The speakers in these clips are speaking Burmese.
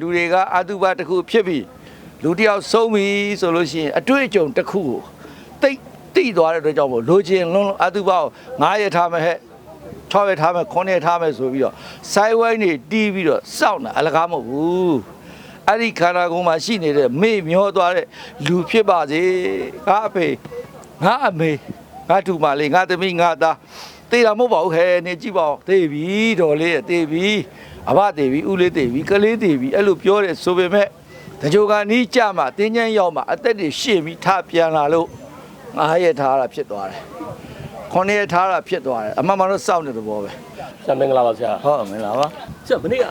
လူတွေကအတုပါတစ်ခုဖြစ်ပြီးလူတစ်ယောက်ဆုံးပြီဆိုလို့ရှိရင်အတွေ့အကြုံတစ်ခုကိုတိတ်တိသွားတဲ့အတွက်ကြောင့်မို့လိုချင်လုံးလုံးအတုပါကို9ရက်ထားမယ်ဟဲ့6ရက်ထားမယ်9ရက်ထားမယ်ဆိုပြီးတော့စိုင်းဝိုင်းနေတီးပြီးတော့စောင့်တာအလကားမဟုတ်ဘူးအဲ့ဒီခန္ဓာကိုယ်မှာရှိနေတဲ့မေ့မျောသွားတဲ့လူဖြစ်ပါစေငါအဖေငါအမေငါထူမလေးငါသမီးငါသားတေးတာမဟုတ်ပါဘူးဟဲ့နေကြည့်ပါဦးတေးပြီတော်လေးရဲ့တေးပြီ အဘတေးပြီဦးလေးတေးပြီကလေးတေးပြီအဲ့လိုပြောတယ်ဆိုပေမဲ့တကြိုကနီးကြမှာတင်းချမ်းရောက်မှာအသက်တွေရှင့်ပြီးထပြန်လာလို့ငါရဲ့ထားတာဖြစ်သွားတယ်ခေါင်းရဲ့ထားတာဖြစ်သွားတယ်အမှန်မှန်တော့စောင့်နေတဲ့ဘောပဲဆရာမင်္ဂလာပါဆရာဟုတ်မင်္ဂလာပါဆရာမနေ့က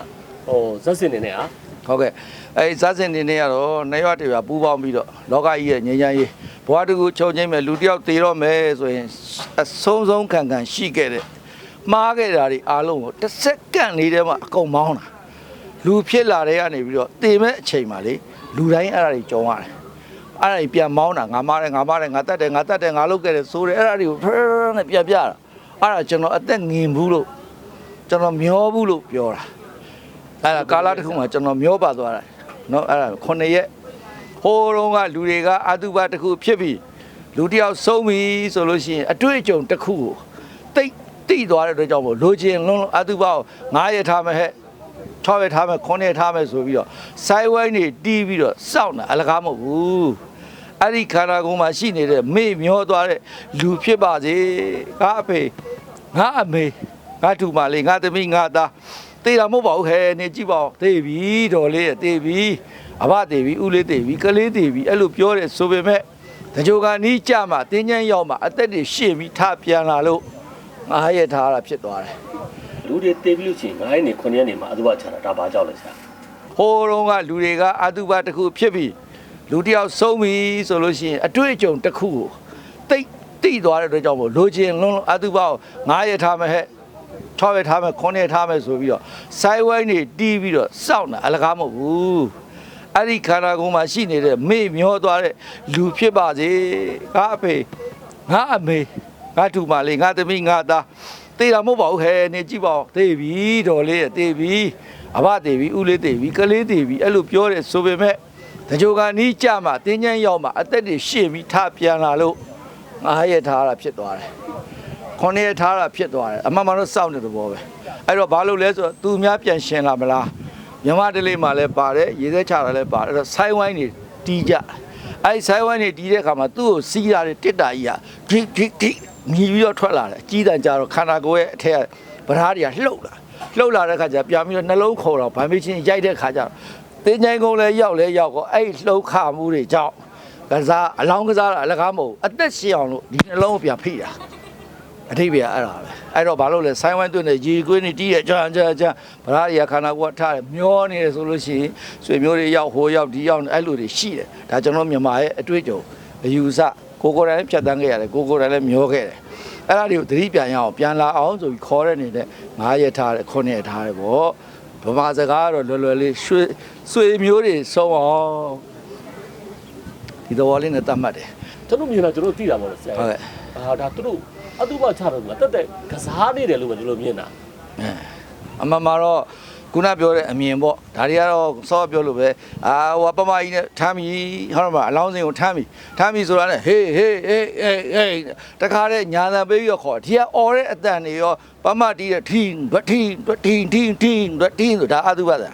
ဟိုဇက်စင်နေနဲ့ဟာဟုတ်ကဲ့အဲဒီဇာတ်စင်နေနေရတော့နေရွာတွေပါပူးပေါင်းပြီးတော့လောကကြီးရဲ့ငြိမ်းချမ်းရေးဘဝတကူချုပ်ချင်းမဲ့လူတစ်ယောက်တည်တော့မယ်ဆိုရင်အဆုံးဆုံးခံခံရှိခဲ့တဲ့ မှားခဲ့တာတွေအားလုံးကိုတစ်စက္ကန့်လေးတည်းမှအကုန်မောင်းတာလူဖြစ်လာတဲ့ကနေပြီးတော့တည်မဲ့အချိန်မှာလေလူတိုင်းအဲ့ဒါတွေကြုံရတယ်အဲ့ဒါတွေပြန်မောင်းတာငါမားတယ်ငါမားတယ်ငါတတ်တယ်ငါတတ်တယ်ငါလုပ်ခဲ့တယ်ဆိုတယ်အဲ့ဒါတွေကိုဖရရနဲ့ပြန်ပြတာအဲ့ဒါကျွန်တော်အသက်ငင်ဘူးလို့ကျွန်တော်မျောဘူးလို့ပြောတာ အဲ့ဒါကာလတစ်ခုမှကျွန်တော်မျောပါသွားတာเนาะအဲ့ဒါခုနှစ်ရက်ဟိုးတုန်းကလူတွေကအတုပါတစ်ခုဖြစ်ပြီးလူတစ်ယောက်ဆုံးပြီဆိုလို့ရှိရင်အတွေ့အကြုံတစ်ခုကို တိတ်တိသွားတဲ့အတွက်ကြောင့်မို့လိုချင်လုံးလုံးအတုပါကို9ရက်ထားမယ်ဟဲ့6ရက်ထားမယ်9ရက်ထားမယ်ဆိုပြီးတော့စိုင်းဝိုင်းနေတီးပြီးတော့စောင့်တာအလကားမဟုတ်ဘူးအဲ့ဒီခန္ဓာကိုယ်မှာရှိနေတဲ့မေ့မျောသွားတဲ့လူဖြစ်ပါစေငါအဖေငါအမေငါထူမလေးငါသမီးငါသားတေးတာမဟုတ်ပါဘူးဟဲ့နေကြည့်ပါဦးတေးပြီတော်လေးရဲ့တေးပြီအဘတေးပြီဦးလေးတေးပြီကလေးတေးပြီအဲ့လိုပြောတယ်ဆိုပေမဲ့တကြိုကနီးကြမှာတင်းချမ်းရောက်မှာအသက်တွေရှင့်ပြီးထပြန်လာလို့ ငါရဲ့ထားတာဖြစ်သွားတယ်လူတွေတေးပြီးလို့ရှိရင်9ရက်နေ9ရက်နေမှာအတူပါချတာဒါဘာကြောက်လဲဆရာဟိုးတုန်းကလူတွေကအတုပါတစ်ခုဖြစ်ပြီးလူတစ်ယောက်ဆုံးပြီဆိုလို့ရှိရင်အတွေ့အကြုံတစ်ခုကိုတိတ်တိသွားတဲ့အတွက်ကြောင့်မို့လိုချင်လုံးလုံးအတုပါကို9ရက်ထားမယ်ဟဲ့6ရက်ထားမယ်9ရက်ထားမယ်ဆိုပြီးတော့စိုင်းဝိုင်းနေတီးပြီးတော့စောင့်တာအလကားမဟုတ်ဘူးအဲ့ဒီခန္ဓာကိုယ်မှာရှိနေတဲ့မေ့မျောသွားတဲ့လူဖြစ်ပါစေငါအဖေငါအမေ ငါထူမလေးငါသမီးငါသားတေးတာမဟုတ်ပါဘူးဟဲ့နေကြည့်ပါဦးတေးပြီတော်လေးရဲ့တေးပြီအဘတေးပြီဦးလေးတေးပြီကလေးတေးပြီအဲ့လိုပြောတယ်ဆိုပေမဲ့တကြိုကနီးကြမှာတင်းချမ်းရောက်မှာအသက်တွေရှင့်ပြီးထပြန်လာလို့ငါရဲ့ထားတာဖြစ်သွားတယ်ခေါင်းရဲ့ထားတာဖြစ်သွားတယ်အမှန်မှန်တော့စောင့်နေတဲ့ဘောပဲအဲ့တော့ဘာလို့လဲဆိုတော့သူများပြန်ရှင်လာမလားမြမတလေးမှာလည်းပါတယ်ရေသက်ချတာလည်းပါတယ်အဲ့တော့ဆိုင်းဝိုင်းနေတီးကြအဲ့ဒီဆိုင်းဝိုင်းနေတီးတဲ့အခါမှာသူ့ကိုစီးရတဲ့တစ်တာကြီးကဒိဒိဒိ မြည်ပြီးတော့ထွက်လာတယ်အကြီးတန်းကြတော့ခန္ဓာကိုယ်ရဲ့အထက်ကဗရားတွေကလှုပ်လာလှုပ်လာတဲ့အခါကျပြန်ပြီးတော့နှလုံးခေါ်တော့ဗမ်းမချင်းရိုက်တဲ့အခါကျတော့တင်းချိုင်းကုန်းလည်းရောက်လဲရောက်တော့အဲ့ဒီလှုပ်ခမှုတွေကြောင့်ကစားအလောင်းကစားတာအလကားမဟုတ်ဘူးအသက်ရှင်အောင်လို့ဒီနှလုံးကိုပြန်ဖိတာအထိပ္ပယ်အဲ့ဒါပဲအဲ့တော့ဘာလို့လဲဆိုင်းဝိုင်းတွင်းနဲ့ရေကွင်းနေတီးရကြမ်းကြမ်းကြမ်းဗရာရီယာခန္ဓာကိုယ်ကထားတယ်မျောနေတယ်ဆိုလို့ရှိရင်ဆွေမျိုးတွေရောက်ဟိုရောက်ဒီရောက်အဲ့လိုတွေရှိတယ်ဒါကျွန်တော်မြန်မာရဲ့အတွေ့အကြုံအယူဆ ကိုကိုယ်တိုင်ဖြတ်တန်းခဲ့ရတယ်ကိုကိုယ်တိုင်လည်းမျောခဲ့တယ်အဲ့ဒါတွေကိုသတိပြန်ရအောင်ပြန်လာအောင်ဆိုပြီးခေါ်တဲ့နေတဲ့9ရက်ထားတယ်9ရက်ထားတယ်ပေါ့ဗမာစကားကတော့လွယ်လွယ်လေးရွှေဆွေမျိုးတွေဆုံးအောင်ဒီတော်လေးနဲ့တတ်မှတ်တယ်ကျွန်တော်မြင်တာကျွန်တော်သိတာပေါ့လေဆရာဟုတ်ကဲ့အာဒါသူတို့အတူပါချတော့ကတက်တက်ကစားနေတယ်လို့ပဲကျွန်တော်မြင်တာအမှန်မှာတော့ ခုနပြောတဲ့အမြင်ပေါ့ဒါတွေကတော့စောပြောလို့ပဲအာဟိုပမကြီးနဲ့ထမ်းပြီဟုတ်မှာအလောင်းစင်ကိုထမ်းပြီထမ်းပြီဆိုတာနဲ့ဟေးဟေးဟေးဟေးဟေးတခါတဲ့ညာသံပေးပြီးတော့ခေါ်ဒီကအော်တဲ့အတန်တွေရောပမတီးတဲ့ထင်းဒထင်းဒထင်းထင်းထင်းဒထင်းဆိုတာအတုပါသာ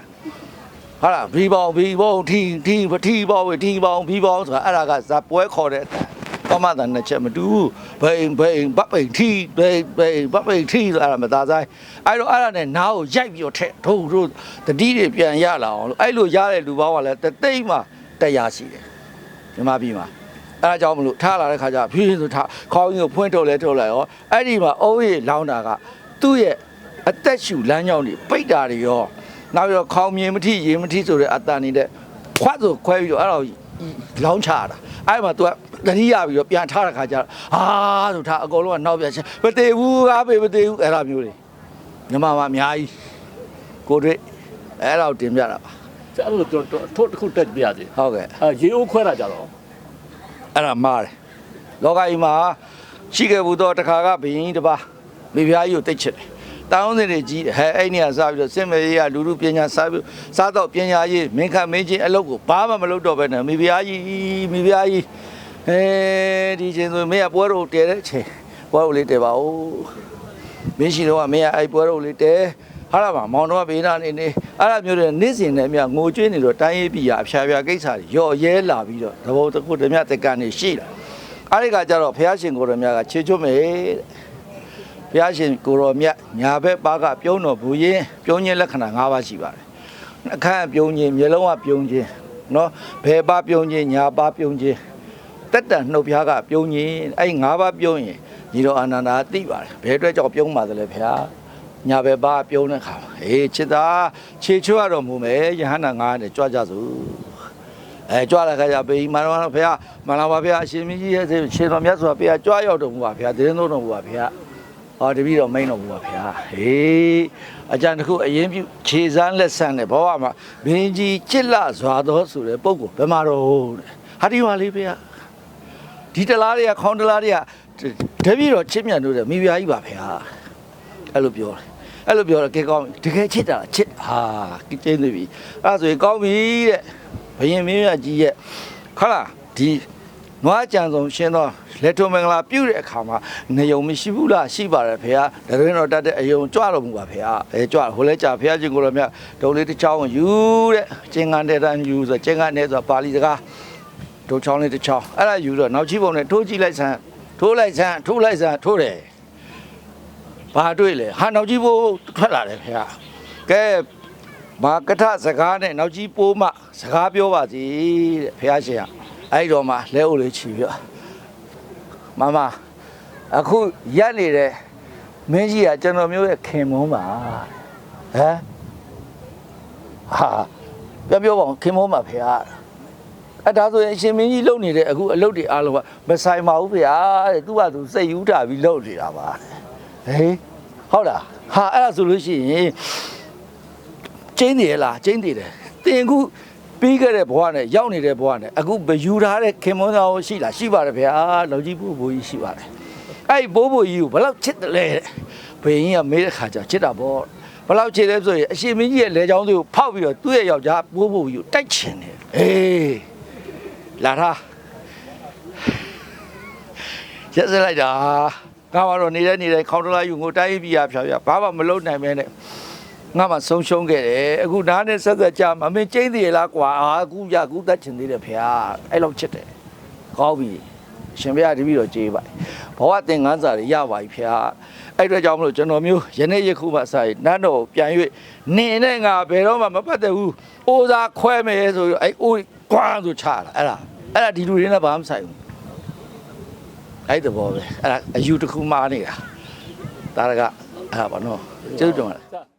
ဟာလားဘီပေါင်ဘီပေါင်ထင်းထင်းပထီပေါင်ထင်းပေါင်ဘီပေါင်ဆိုတာအဲ့ဒါကဇပွဲခေါ်တဲ့အတန် ပမတန်နဲ့ချက်မတူဘူးဘိန်ဘိန်ဘပိန်ထီဘိန်ဘိန်ဘပိန်ထီဆိုတာမသားဆိုင်အဲ့တော့အဲ့ဒါနဲ့နားကိုရိုက်ပြီးတော့ထက်ထိုးထိုးတတိတွေပြန်ရလာအောင်လို့အဲ့လိုရတဲ့လူပေါင်းကလည်းတသိမ့်မှတရားရှိတယ်မြမပြည်မှာအဲ့ဒါကြောင့်မလို့ထားလာတဲ့ခါကျဖြည်းဖြည်းဆိုထားခေါင်းကြီးကိုဖွင့်ထုတ်လဲထုတ်လိုက်ရောအဲ့ဒီမှာအုံးရီလောင်းတာကသူ့ရဲ့အသက်ရှူလမ်းကြောင်းတွေပိတ်တာတွေရောနောက်ပြီးတော့ခေါင်းမြင်မထိရေမထိဆိုတဲ့အတန်နေတဲ့ခွတ်ဆိုခွဲပြီးတော့အဲ့တော့ လောင်းချတာအဲ့မှာ तू ကတတိယပြီးတော့ပြန်ထားတဲ့ခါကျတော့ဟာဆိုထားအကုန်လုံးကနောက်ပြန်ချင်းမတည်ဘူးကားပေမတည်ဘူးအဲ့ဒါမျိုးတွေညီမမအများကြီးကိုတွေ့အဲ့ဒါကိုတင်ပြတာပါဆရာအဲ့လိုကျွန်တော်ထို့တစ်ခုတက်ပြရစီဟုတ်ကဲ့အာရေအိုးခွဲတာကြတော့အဲ့ဒါမားတယ်လောကကြီးမှာရှိခဲ့ဘူးတော့တခါကဘယင်းကြီးတစ်ပါးမိဖုရားကြီးကိုတိတ်ချစ်တယ် တောင်းစင်တွေကြီးဟဲအဲ့နေရာစပြီးတော့စင်မေရေးကလူလူပညာစားပြီးစားတော့ပညာရေးမင်းခမင်းချင်းအလုပ်ကိုဘာမှမလုပ်တော့ဘဲနဲ့မိဖုရားကြီးမိဖုရားကြီးအဲဒီချင်းဆိုမင်းကပွဲတော်တဲတဲ့အချိန်ပွဲတော်လေးတဲပါဦးမင်းရှိတော့ကမင်းကအဲ့ပွဲတော်လေးတဲဟာလာပါမောင်တော်ကဘေးနာနေနေအဲ့ဒါမျိုးတွေနေ့စဉ်နဲ့မြငိုကျွေးနေတော့တိုင်းရေးပြည်ရအဖျားဖျားကိစ္စတွေရော့ရဲလာပြီးတော့သဘောတစ်ခုတည်းမြတကန်နေရှိလာအဲ့ဒီကကြတော့ဘုရားရှင်ကိုယ်တော်မြတ်ကခြေချွတ်မယ်တဲ့ ဘုရားရှင်ကိုရောမြတ်ညာဘက်ပါကပြုံးတော်ဘူးရင်ပြုံးခြင်းလက္ခဏာ၅ပါးရှိပါတယ်။နှခမ်းပြုံးခြင်းမျက်လုံးကပြုံးခြင်းနော်ဘယ်ပါပြုံးခြင်းညာပါပြုံးခြင်းတက်တန်နှုတ်ဖျားကပြုံးခြင်းအဲ့၅ပါးပြုံးရင်ညီတော်အာနန္ဒာသိပါတယ်။ဘယ်အတွက်ကြောင့်ပြုံးပါသလဲဘုရား။ညာဘက်ပါပြုံးတဲ့ခါမှာအေးချစ်သားခြေချွတ်ရတော်မူမယ်ယဟန္တာ၅နဲ့ကြွကြစို့။အဲကြွလာခါကျပေမာတော်ဘုရားမလာပါဘုရားအရှင်မြကြီးရဲ့ခြေတော်မြတ်စွာဘုရားကြွရောက်တော်မူပါဘုရားတည်င်းတော်မူပါဘုရား။ ဟောတပည့်တော်မိန်တော်မူပါဗျာဟေးအကြံတစ်ခုအရင်ပြုခြေစမ်းလက်ဆန်းတဲ့ဘဝမှာဘင်းကြီးကြစ်လစွာသောဆိုတဲ့ပုံကိုဘယ်မှာတော့တဲ့ဟာဒီပါလေးဗျာဒီတလားတွေကခေါင်းတလားတွေကတပည့်တော်ချစ်မြတ်လို့တဲ့မိဖုရားကြီးပါဗျာအဲ့လိုပြောတယ်အဲ့လိုပြောတော့ကဲကောင်းပြီတကယ်ချစ်တာလားချစ်ဟာကိကျင်းနေပြီအဲ့ဒါဆိုရင်ကောင်းပြီတဲ့ဘယင်မင်းမြတ်ကြီးရဲ့ခလားဒီ နွားကြံဆုံးရှင်းတော့လက်ထုံမင်္ဂလာပြုတဲ့အခါမှာနေုံမရှိဘူးလားရှိပါတယ်ဖေဟာတရင်တော်တတ်တဲ့အယုံကြွတော်မူပါဖေဟာအဲကြွဟိုလဲကြဖေဟာချင်းကိုတော်မြတ်ဒုံလေးတစ်ချောင်းယူတဲ့ကျင်ကန်တဲ့တန်းယူဆိုကျင်ကန်နဲ့ဆိုပါဠိစကားဒုံချောင်းလေးတစ်ချောင်းအဲ့ဒါယူတော့နောက်ချိပုံနဲ့ထိုးကြည့်လိုက်ဆန်းထိုးလိုက်ဆန်းထိုးလိုက်ဆန်းထိုးတယ်ဘာတွေ့လဲဟာနောက်ကြီးဘိုးထွက်လာတယ်ဖေဟာကဲမာကထစကားနဲ့နောက်ကြီးပိုးမှစကားပြောပါစီတဲ့ဖေဟာရှင်က အဲ့ဒီတော့မှလဲအိုလေးချီပြီးတော့မမအခုရက်နေတဲ့မင်းကြီးကကျွန်တော်မျိုးရဲ့ခင်မုန်းပါဟမ်ဟာပြောပြောပါဦးခင်မုန်းပါဖေဟာအဲ့ဒါဆိုရင်အရှင်မင်းကြီးလုံနေတဲ့အခုအလုပ်တွေအားလုံးကမဆိုင်ပါဘူးဖေဟာတဲ့သူကသူစိတ်ယူတာပြီးလုပ်နေတာပါဟေးဟုတ်လားဟာအဲ့ဒါဆိုလို့ရှိရင်ကျင်းနေရလားကျင်းနေတယ်တင်ခု ပြီးခဲ့တဲ့ဘဝနဲ့ရောက်နေတဲ့ဘဝနဲ့အခုဘယူထားတဲ့ခင်မွန်းသားရှိလားရှိပါတယ်ဗျာလောကြီးဘိုးဘိုးကြီးရှိပါတယ်အဲ့ဒီဘိုးဘိုးကြီးကိုဘယ်လောက်ချစ်တယ်လဲတဲ့ဘယ်ရင်ကမေးတဲ့ခါကျချစ်တာပေါ့ဘယ်လောက်ချစ်လဲဆိုရင်အရှင်မင်းကြီးရဲ့လေချောင်းတွေကိုဖောက်ပြီးတော့သူ့ရဲ့ယောက်ျားဘိုးဘိုးကြီးကိုတိုက်ချင်တယ်အေးလာထားရက်စလိုက်တာငါကတော့နေတဲ့နေတဲ့ခေါင်းတလားယူငိုတိုင်းပြည်ရဖြောပြဘာမှမလုပ်နိုင်မဲနဲ့ ငါမှဆုံးရှုံးခဲ့တယ်အခုနားနဲ့ဆက်ဆက်ကြမမင်းကျင်းသေးလားကွာအာအခုရအခုတတ်ချင်သေးတယ်ဖေဟာအဲ့လောက်ချစ်တယ်ကောင်းပြီရှင်ဖေဟာတပည့်တော်ကြေးပါဘဝသင်္ကန်းစာတွေရပါပြီဖေဟာအဲ့အတွက်ကြောင့်မလို့ကျွန်တော်မျိုးယနေ့ယခုမှစရင်နတ်တော်ပြန်၍နင်းနဲ့ငါဘယ်တော့မှမပတ်သက်ဘူးအိုးစားခွဲမယ်ဆိုအဲ့အိုးကွာဆိုချတာအဲ့ဒါအဲ့ဒါဒီလူတွေနဲ့ဘာမှမဆိုင်ဘူးအဲ့တဘောပဲအဲ့ဒါအယူတစ်ခုမှားနေတာဒါရကအဲ့ဒါပါနော်ကျေးဇူးတင်ပါတယ်자